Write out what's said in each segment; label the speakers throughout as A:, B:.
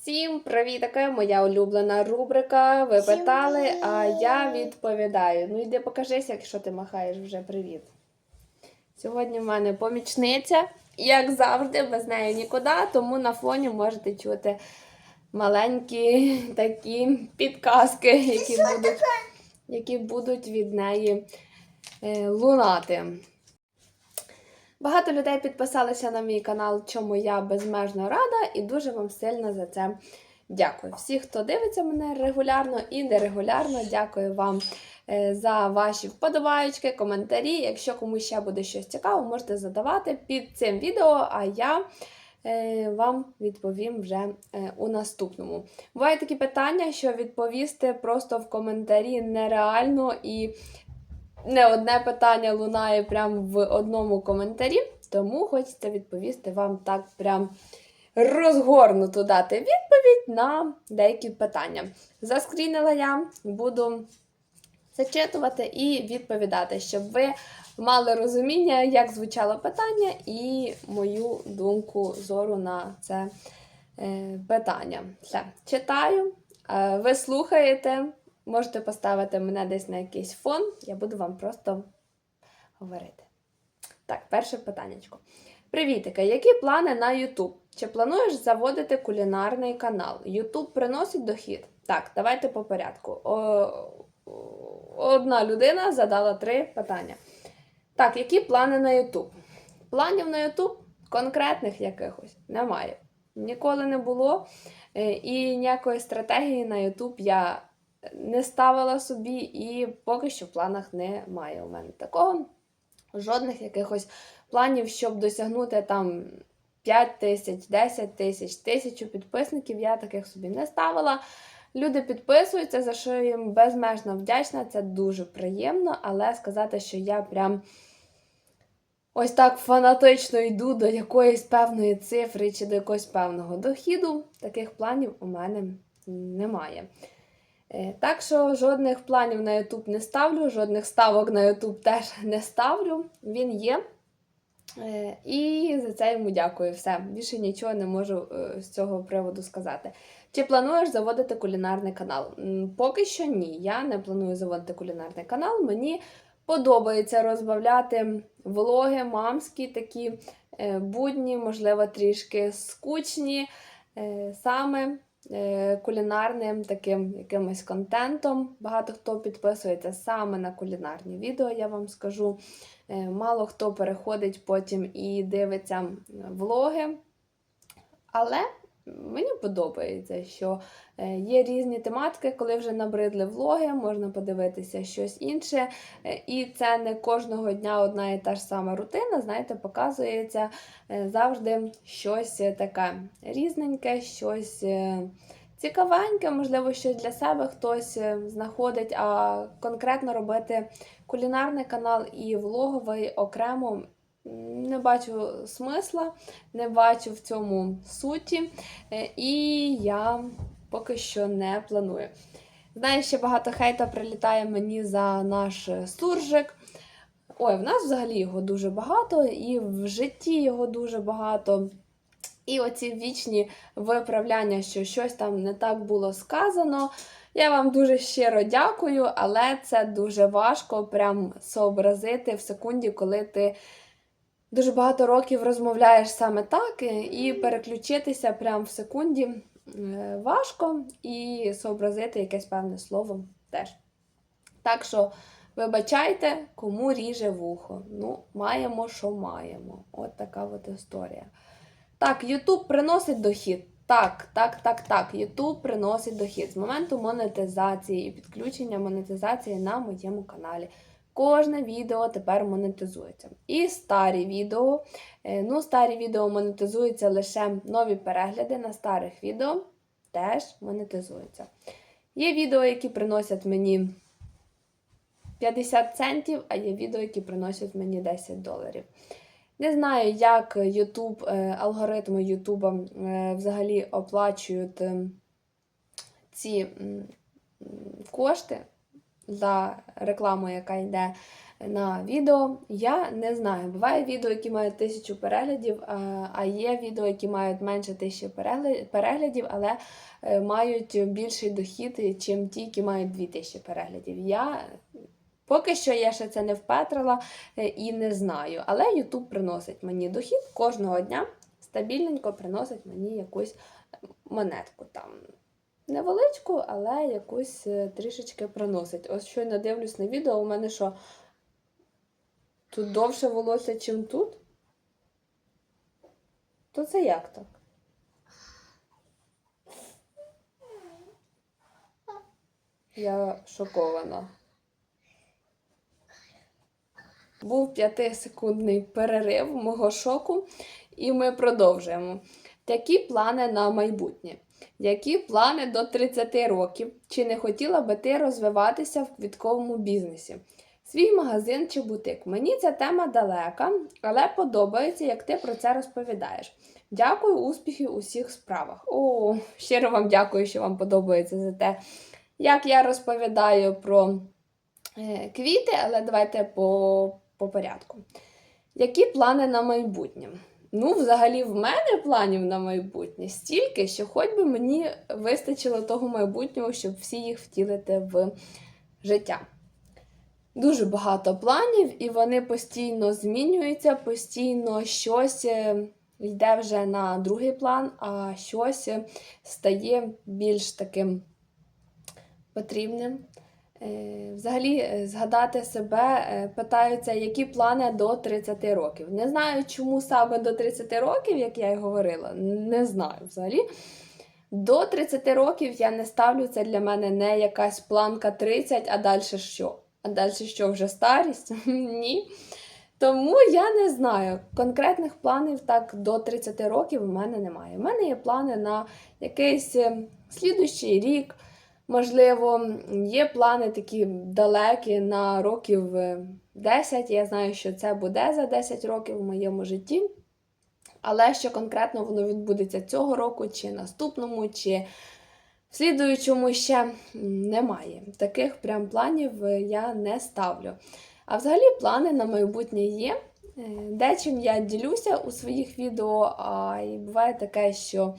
A: Всім привіт! Така моя улюблена рубрика. Ви
B: Всім
A: питали, а я відповідаю. Ну йди покажися, якщо ти махаєш вже привіт. Сьогодні в мене помічниця, як завжди, без неї нікуди, тому на фоні можете чути маленькі такі підказки, які будуть, які будуть від неї е, лунати. Багато людей підписалися на мій канал, чому я безмежно рада, і дуже вам сильно за це дякую. Всі, хто дивиться мене регулярно і нерегулярно, дякую вам е, за ваші вподобаючки, коментарі. Якщо комусь ще буде щось цікаве, можете задавати під цим відео, а я е, вам відповім вже е, у наступному. Бувають такі питання, що відповісти просто в коментарі нереально і не одне питання лунає прямо в одному коментарі, тому хочеться відповісти вам так прям розгорнуто дати відповідь на деякі питання. Заскрінила я, буду зачитувати і відповідати, щоб ви мали розуміння, як звучало питання, і мою думку зору на це е, питання. Все, читаю, е, ви слухаєте. Можете поставити мене десь на якийсь фон, я буду вам просто говорити. Так, перше питаннячко. Привітики, які плани на YouTube? Чи плануєш заводити кулінарний канал? YouTube приносить дохід? Так, давайте по порядку. О, одна людина задала три питання. Так, які плани на YouTube? Планів на YouTube конкретних якихось немає. Ніколи не було. Е, І ніякої стратегії на YouTube я не ставила собі, і поки що в планах немає у мене такого. Жодних якихось планів, щоб досягнути там 5 тисяч, 10 тисяч, тисячу підписників, я таких собі не ставила. Люди підписуються, за що я їм безмежно вдячна. Це дуже приємно, але сказати, що я прям ось так фанатично йду до якоїсь певної цифри чи до якогось певного дохіду, таких планів у мене немає. Е, Так що жодних планів на YouTube не ставлю, жодних ставок на YouTube теж не ставлю. Він є. Е, І за це йому дякую. Все. Більше нічого не можу е, з цього приводу сказати. Чи плануєш заводити кулінарний канал? Поки що ні. Я не планую заводити кулінарний канал. Мені подобається розбавляти влоги, мамські такі будні, можливо, трішки скучні. Саме кулінарним таким якимось контентом. Багато хто підписується саме на кулінарні відео, я вам скажу. Е, Мало хто переходить потім і дивиться влоги. Але мені подобається, що е, є різні тематики, коли вже набридли влоги, можна подивитися щось інше. Е, І це не кожного дня одна і та ж сама рутина. Знаєте, показується е, завжди щось таке різненьке, щось цікавеньке, можливо, щось для себе хтось знаходить, а конкретно робити кулінарний канал і влоговий окремо. Не бачу смисла, не бачу в цьому суті, е, і я поки що не планую. Знаю, ще багато хейта прилітає мені за наш суржик. Ой, в нас взагалі його дуже багато, і в житті його дуже багато. І оці вічні виправляння, що щось там не так було сказано. Я вам дуже щиро дякую, але це дуже важко прям сообразити в секунді, коли ти дуже багато років розмовляєш саме так, е, і переключитися прям в секунді е, важко, і сообразити якесь певне слово теж. Так що, вибачайте, кому ріже вухо. Ну, маємо, що маємо. От така от історія. Так, YouTube приносить дохід. Так, так, так, так. YouTube приносить дохід з моменту монетизації і підключення монетизації на моєму каналі. Кожне відео тепер монетизується. І старі відео. е, Ну, старі відео монетизуються лише нові перегляди на старих відео теж монетизуються. Є відео, які приносять мені 50 центів, а є відео, які приносять мені 10 доларів. Не знаю, як YouTube, е, алгоритми YouTube е, взагалі оплачують е, ці кошти за рекламу, яка йде на відео. Я не знаю. Буває відео, які мають тисячу переглядів, а- а є відео, які мають менше тисячі переглядів, але е, мають більший дохід, ніж ті, які мають 2000 переглядів. Я поки що я ще це не впетрила е, і не знаю. Але YouTube приносить мені дохід кожного дня, стабільненько приносить мені якусь монетку там. Невеличку, але якусь е, трішечки приносить. Ось щойно дивлюсь на відео, у мене що тут довше волосся, чим тут? То це як так? Я шокована. Був п'ятисекундний перерив мого шоку, і ми продовжуємо. Які плани на майбутнє? Які плани до 30 років? Чи не хотіла би ти розвиватися в квітковому бізнесі? Свій магазин чи бутик? Мені ця тема далека, але подобається, як ти про це розповідаєш. Дякую, успіхів у всіх справах. О, щиро вам дякую, що вам подобається за те, як я розповідаю про е, квіти, але давайте по, по порядку. Які плани на майбутнє? Ну, взагалі, в мене планів на майбутнє стільки, що хоч би мені вистачило того майбутнього, щоб всі їх втілити в життя. Дуже багато планів, і вони постійно змінюються, постійно щось е, йде вже на другий план, а щось е, стає більш таким потрібним. Е, Взагалі, е, згадати себе, е, питаються, які плани до 30 років. Не знаю, чому саме до 30 років, як я й говорила, не знаю взагалі. До 30 років я не ставлю це для мене не якась планка 30, а далі що? А далі що вже старість? Ні. Тому я не знаю. Конкретних планів так до 30 років у мене немає. У мене є плани на якийсь е, слідущий рік. Можливо, є плани такі далекі на років е, 10. Я знаю, що це буде за 10 років в моєму житті. Але що конкретно воно відбудеться цього року, чи наступному, чи в слідуючому ще немає. Таких прям планів е, я не ставлю. А взагалі плани на майбутнє є. Е, Дечим я ділюся у своїх відео, а і буває таке, що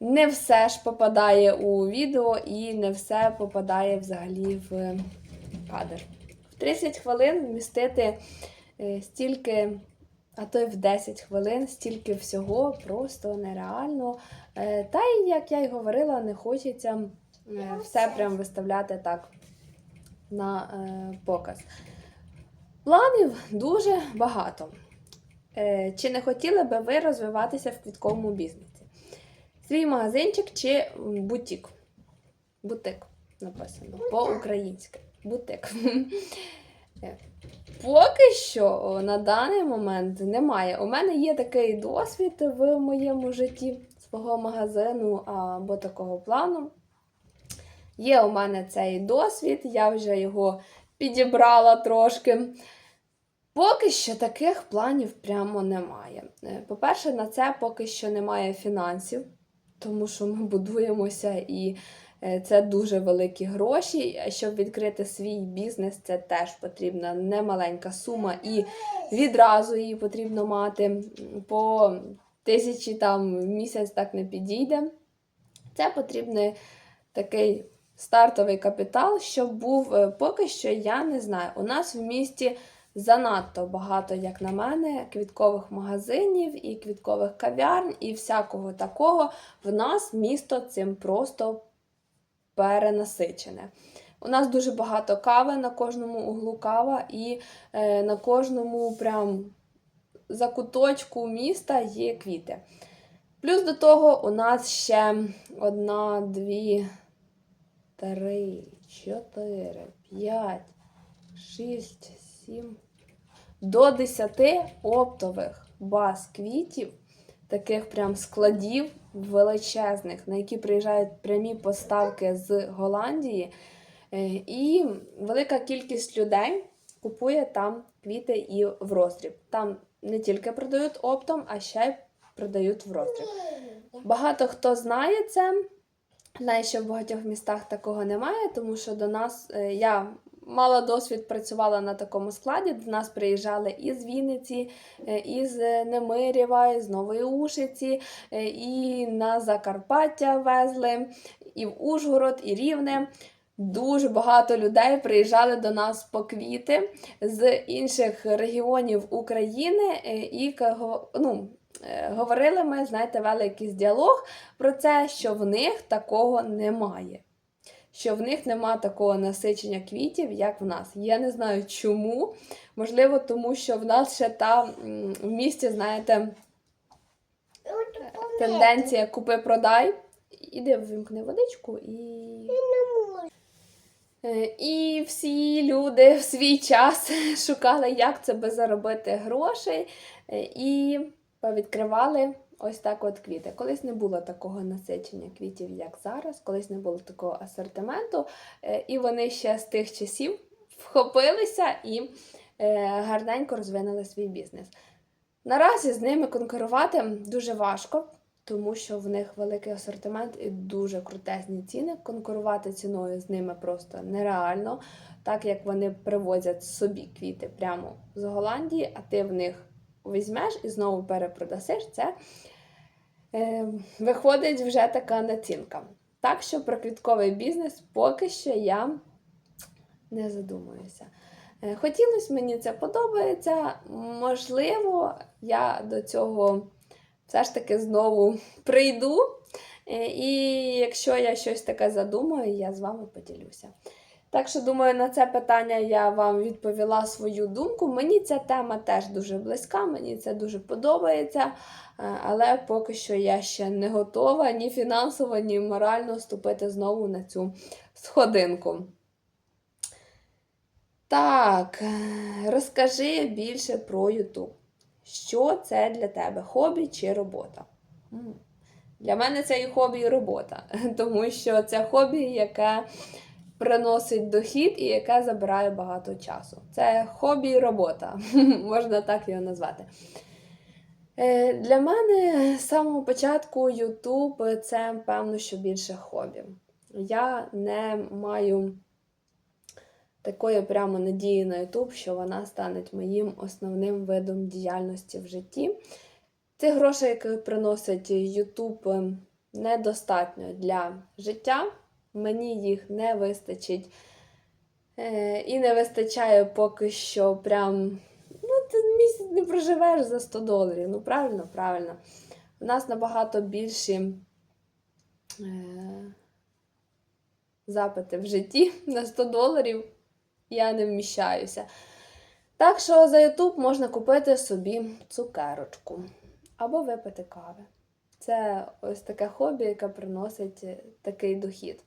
A: не все ж попадає у відео і не все попадає взагалі в кадр. В 30 хвилин вмістити е, стільки, а то й в 10 хвилин, стільки всього просто нереально. Е, Та й, як я й говорила, не хочеться е, все прям виставляти так на показ. Планів дуже багато. Чи не хотіли би ви розвиватися в квітковому бізнесі? Свій магазинчик чи бутік? Бутик написано по-українськи. Бутик. Поки що на даний момент немає. У мене є такий досвід в моєму житті свого магазину або такого плану. Є у мене цей досвід, я вже його підібрала трошки. Поки що таких планів прямо немає. Е, По-перше, на це поки що немає фінансів, тому що ми будуємося і е, це дуже великі гроші. Щоб відкрити свій бізнес, це теж потрібна немаленька сума, і відразу її потрібно мати. По тисячі там в місяць так не підійде. Це потрібний такий стартовий капітал, щоб був е, поки що, я не знаю. У нас в місті занадто багато, як на мене, квіткових магазинів і квіткових кав'ярн, і всякого такого. В нас місто цим просто перенасичене. У нас дуже багато кави на кожному углу кава, і е, на кожному прям закуточку міста є квіти. Плюс до того у нас ще одна, дві, три, чотири, п'ять, шість, сім. До десяти оптових баз квітів, таких прям складів величезних, на які приїжджають прямі поставки з Голландії. Е, І велика кількість людей купує там квіти і в роздріб. Там не тільки продають оптом, а ще й продають в роздріб. Багато хто знає це. Знаю, що в багатьох містах такого немає, тому що до нас е, я мала досвід, працювала на такому складі. До нас приїжджали із Вінниці, е, із Немирєва, із Нової Ушиці, е, і на Закарпаття везли, і в Ужгород, і Рівне. Дуже багато людей приїжджали до нас по квіти з інших регіонів України е, і ну, е, говорили ми, знаєте, вели діалог про це, що в них такого немає. Що в них нема такого насичення квітів, як в нас. Я не знаю чому. Можливо, тому що в нас ще та в місті, знаєте, тенденція купи-продай. Іди вимкни водичку і. Е, І всі люди в свій час шукали, як це би заробити грошей, е, і відкривали ось так от квіти. Колись не було такого насичення квітів, як зараз, колись не було такого асортименту, е, і вони ще з тих часів вхопилися і е, гарненько розвинули свій бізнес. Наразі з ними конкурувати дуже важко, тому що в них великий асортимент і дуже крутезні ціни. Конкурувати ціною з ними просто нереально, так як вони привозять собі квіти прямо з Голландії, а ти в них візьмеш і знову перепродасиш. Це е, виходить вже така націнка. Так що про квітковий бізнес поки що я не задумуюся. Е, Хотілося мені це подобається. Можливо, я до цього все ж таки знову прийду. Е, І якщо я щось таке задумаю, я з вами поділюся. Так що, думаю, на це питання я вам відповіла свою думку. Мені ця тема теж дуже близька, мені це дуже подобається, е, але поки що я ще не готова ні фінансово, ні морально вступити знову на цю сходинку. Так, е, розкажи більше про YouTube. Що це для тебе? Хобі чи робота? Для мене це і хобі, і робота, тому що це хобі, яке приносить дохід і яке забирає багато часу. Це хобі і робота, можна так його назвати. Е, Для мене з самого початку YouTube це, певно, що більше хобі. Я не маю такої прямо надії на YouTube, що вона стане моїм основним видом діяльності в житті. Тих грошей, які приносить YouTube, недостатньо для життя. Мені їх не вистачить. Е, І не вистачає поки що прям. Ну, ти місяць не проживеш за 100 доларів. Ну, правильно, правильно. У нас набагато більші е, запити в житті на 100 доларів. Я не вміщаюся. Так що за YouTube можна купити собі цукерочку або випити кави. Це ось таке хобі, яке приносить е, такий дохід.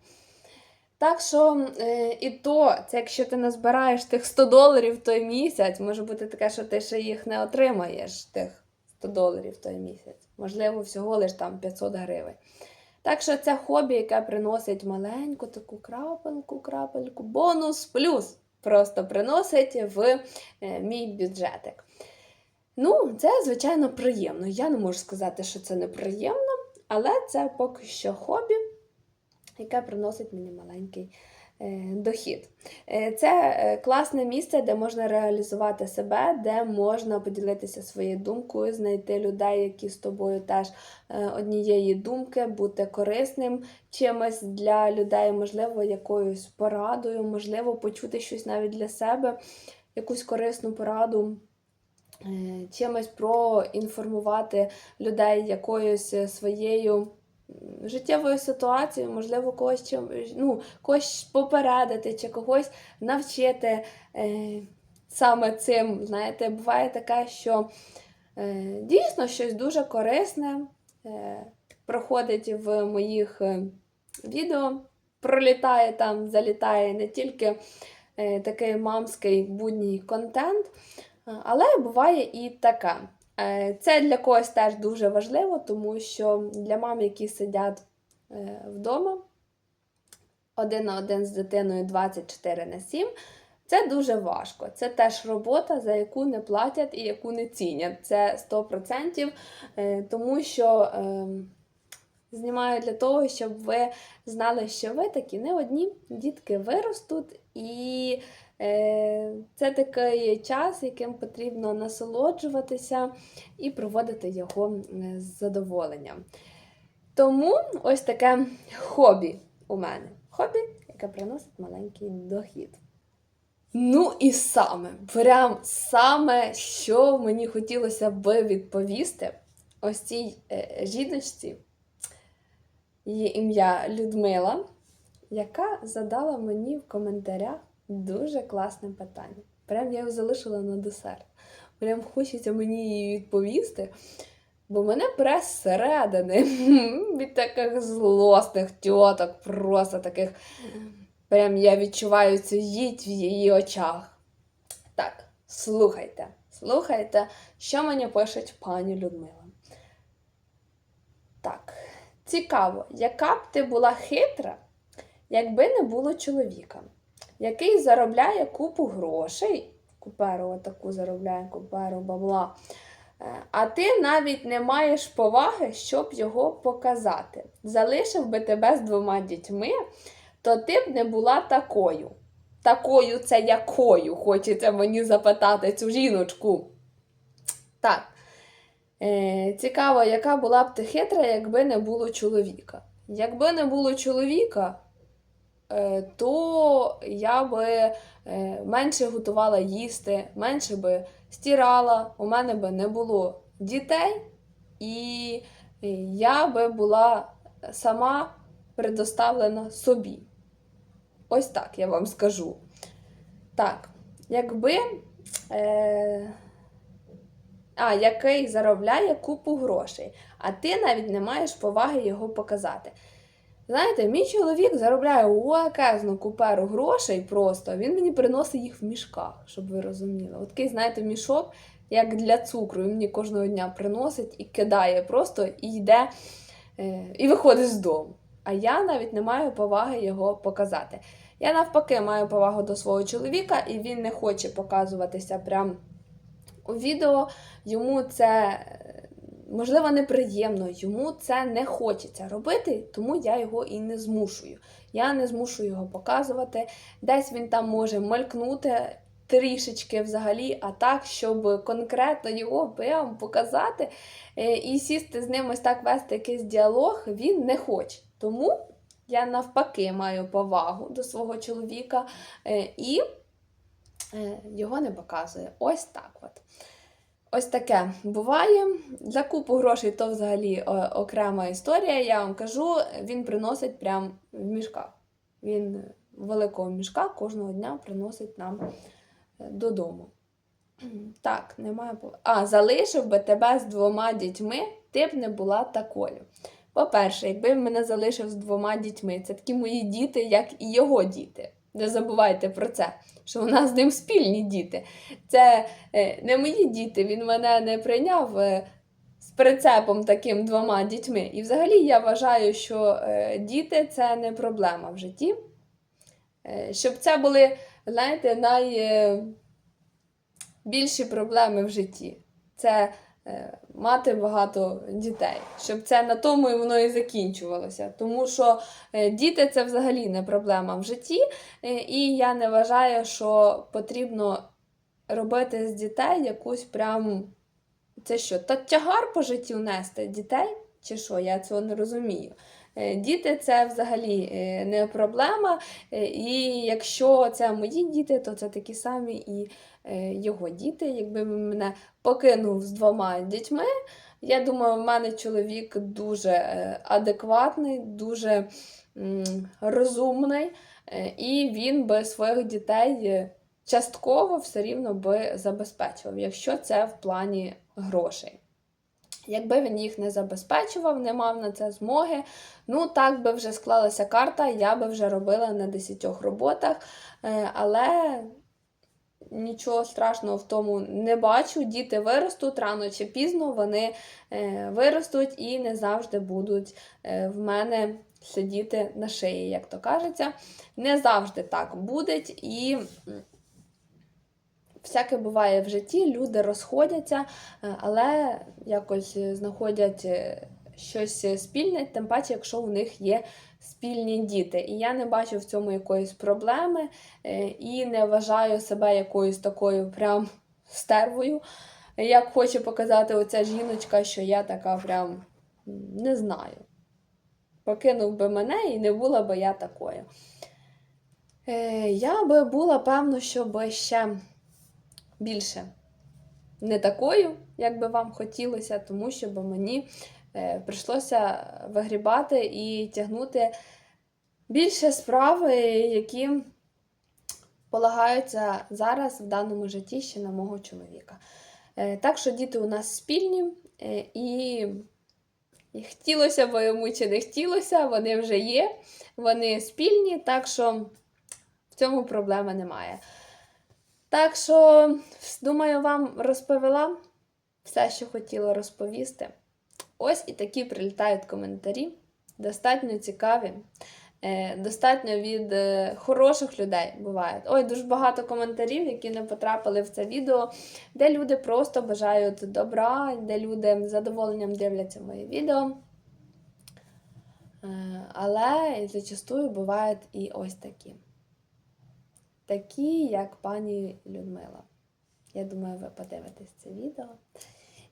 A: Так що, е, і то, це якщо ти назбираєш тих 100 доларів той місяць, може бути таке, що ти ще їх не отримаєш, тих 100 доларів той місяць. Можливо, всього лиш там 500 гривень. Так що це хобі, яке приносить маленьку таку крапельку, крапельку, бонус плюс просто приносить в е, мій бюджетик. Ну, це, звичайно, приємно. Я не можу сказати, що це неприємно, але це поки що хобі, яке приносить мені маленький е, дохід. Е, Це е, класне місце, де можна реалізувати себе, де можна поділитися своєю думкою, знайти людей, які з тобою теж однієї думки, бути корисним чимось для людей, можливо, якоюсь порадою, можливо, почути щось навіть для себе, якусь корисну пораду. Е, Чимось проінформувати людей якоюсь е, своєю життєвою ситуацією, можливо, когось чим, ну, когось попередити чи когось навчити е, саме цим. Знаєте, буває таке, що е, дійсно щось дуже корисне е, проходить в моїх е, відео, пролітає там, залітає не тільки е, такий мамський будній контент. Але буває і таке. Е, Це для когось теж дуже важливо, тому що для мам, які сидять е, вдома один на один з дитиною 24 на 7, це дуже важко. Це теж робота, за яку не платять і яку не цінять. Це 100%, е, тому що ем, Знімаю для того, щоб ви знали, що ви такі не одні, дітки виростуть, і е, це такий час, яким потрібно насолоджуватися і проводити його е, з задоволенням. Тому ось таке хобі у мене. Хобі, яке приносить маленький дохід. Ну і саме, прям саме, що мені хотілося би відповісти ось цій е, жіночці, її ім'я Людмила, яка задала мені в коментарях дуже класне питання. Прям я його залишила на десерт. Прям хочеться мені її відповісти. Бо мене прес зсередини від таких злосних тьоток, просто таких. Прям я відчуваю цю їдь в її очах. Так, слухайте, слухайте, що мені пише пані Людмила. Так, цікаво, яка б ти була хитра, якби не було чоловіка, який заробляє купу грошей, куперу таку заробляє куперу бабла. Е, А ти навіть не маєш поваги, щоб його показати. Залишив би тебе з двома дітьми, то ти б не була такою. Такою це якою, хочеться мені запитати цю жіночку. Так. Е, цікаво, яка була б ти хитра, якби не було чоловіка. Якби не було чоловіка, то я би е, менше готувала їсти, менше би стирала, у мене би не було дітей, і е, я би була сама предоставлена собі. Ось так я вам скажу. Так, якби. Е... А, який заробляє купу грошей, а ти навіть не маєш поваги його показати. Знаєте, мій чоловік заробляє оказну куперу грошей просто, він мені приносить їх в мішках, щоб ви розуміли. От такий, знаєте, мішок, як для цукру, він мені кожного дня приносить і кидає просто і йде е, і виходить з дому. А я навіть не маю поваги його показати. Я навпаки маю повагу до свого чоловіка, і він не хоче показуватися прям у відео. Йому це е, можливо неприємно, йому це не хочеться робити, тому я його і не змушую. Я не змушую його показувати. Десь він там може малькнути трішечки взагалі, а так, щоб конкретно його прямо показати е, і сісти з ним ось так вести якийсь діалог, він не хоче. Тому я навпаки маю повагу до свого чоловіка е, і е, його не показує. Ось так от. Ось таке буває. За купу грошей то взагалі окрема історія. Я вам кажу, він приносить прямо в мішках. Він великого мішка кожного дня приносить нам е, додому. Так, немає. А, залишив би тебе з двома дітьми, ти б не була такою. По-перше, якби мене залишив з двома дітьми, це такі мої діти, як і його діти. Не забувайте про це, що у нас з ним спільні діти. Це е, не мої діти, він мене не прийняв е, з прицепом таким двома дітьми. І взагалі я вважаю, що е, діти це не проблема в житті. Щоб це були, знаєте, найбільші проблеми в житті. Це мати багато дітей, щоб це на тому і воно і закінчувалося. Тому що е, діти це взагалі не проблема в житті, е, і я не вважаю, що потрібно робити з дітей якусь прям. Це що, та тягар по життю нести дітей? Чи що? Я цього не розумію. Е, Діти це взагалі е, не проблема. е, І якщо це мої діти, то це такі самі і його діти. Якби мене покинув з двома дітьми, я думаю, в мене чоловік дуже адекватний, дуже розумний, і він би своїх дітей частково все рівно би забезпечував, якщо це в плані грошей. Якби він їх не забезпечував, не мав на це змоги, ну так би вже склалася карта, я би вже робила на 10 роботах, Е, але нічого страшного в тому не бачу. Діти виростуть рано чи пізно, вони е, виростуть і не завжди будуть е, в мене сидіти на шиї, як то кажеться. Не завжди так буде. І всяке буває в житті, люди розходяться, е, але якось знаходять е, щось спільне, тим паче, якщо у них є спільні діти. І я не бачу в цьому якоїсь проблеми е, і не вважаю себе якоюсь такою прям стервою, як хоче показати оця жіночка, що я така прям не знаю. Покинув би мене і не була би я такою. Я би була, певно, би ще більше не такою, як би вам хотілося, тому що би мені е, прийшлося вигрібати і тягнути більше справ, е, які полагаються зараз в даному житті ще на мого чоловіка. Е, так що діти у нас спільні, е, і, і хотілося б йому чи не хотілося, вони вже є, вони спільні, так що в цьому проблеми немає. Так що, думаю, вам розповіла все, що хотіла розповісти. Ось і такі прилітають коментарі, достатньо цікаві, е, достатньо від е, хороших людей бувають. Ой, дуже багато коментарів, які не потрапили в це відео, де люди просто бажають добра, де люди з задоволенням дивляться мої відео. Е, Але зачастую бувають і ось такі. Такі, як пані Людмила. Я думаю, ви подивитесь це відео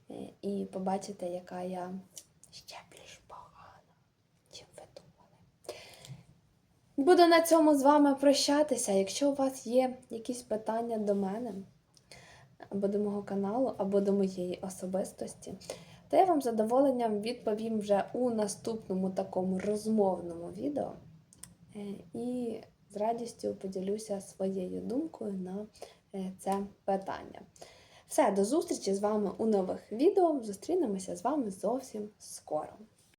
A: е, і побачите, яка я ще більш погана, чим ви думали. Буду на цьому з вами прощатися. Якщо у вас є якісь питання до мене, або до мого каналу, або до моєї особистості, то я вам задоволенням відповім вже у наступному такому розмовному відео. Е, І з радістю поділюся своєю думкою на е, це питання. Все, до зустрічі з вами у нових відео. Зустрінемося з вами зовсім скоро.